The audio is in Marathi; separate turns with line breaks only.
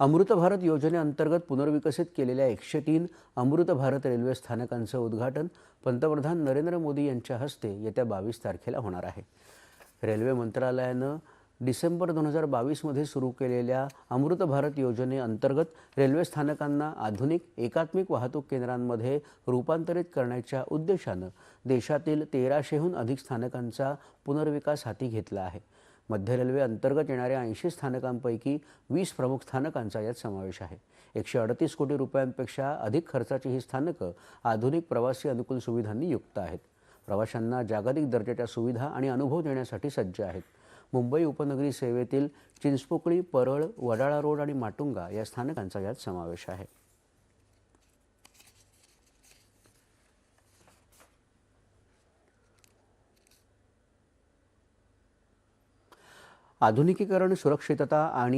अमृत भारत योजनेअंतर्गत पुनर्विकसित केलेल्या एकशे तीन अमृत भारत रेल्वे स्थानकांचं उद्घाटन पंतप्रधान नरेंद्र मोदी यांच्या हस्ते येत्या बावीस तारखेला होणार आहे. रेल्वे मंत्रालयानं डिसेंबर दोन हजार बावीसमध्ये सुरू केलेल्या अमृत भारत योजनेअंतर्गत रेल्वे स्थानकांना आधुनिक एकात्मिक वाहतूक केंद्रांमध्ये रूपांतरित करण्याच्या उद्देशानं देशातील तेराशेहून अधिक स्थानकांचा पुनर्विकास हाती घेतला आहे. मध्य रेल्वे अंतर्गत येणाऱ्या ऐंशी स्थानकांपैकी वीस प्रमुख स्थानकांचा यात समावेश आहे. एकशे अडतीस कोटी रुपयांपेक्षा अधिक खर्चाची ही स्थानकं आधुनिक प्रवासी अनुकूल सुविधांनी युक्त आहेत. प्रवाशांना जागतिक दर्जाच्या सुविधा आणि अनुभव देण्यासाठी सज्ज आहेत. मुंबई उपनगरी सेवेतील चिंचपोकळी परळ वडाळा रोड आणि माटुंगा या स्थानकांचा यात समावेश आहे. आधुनिकीकरण सुरक्षितता आणि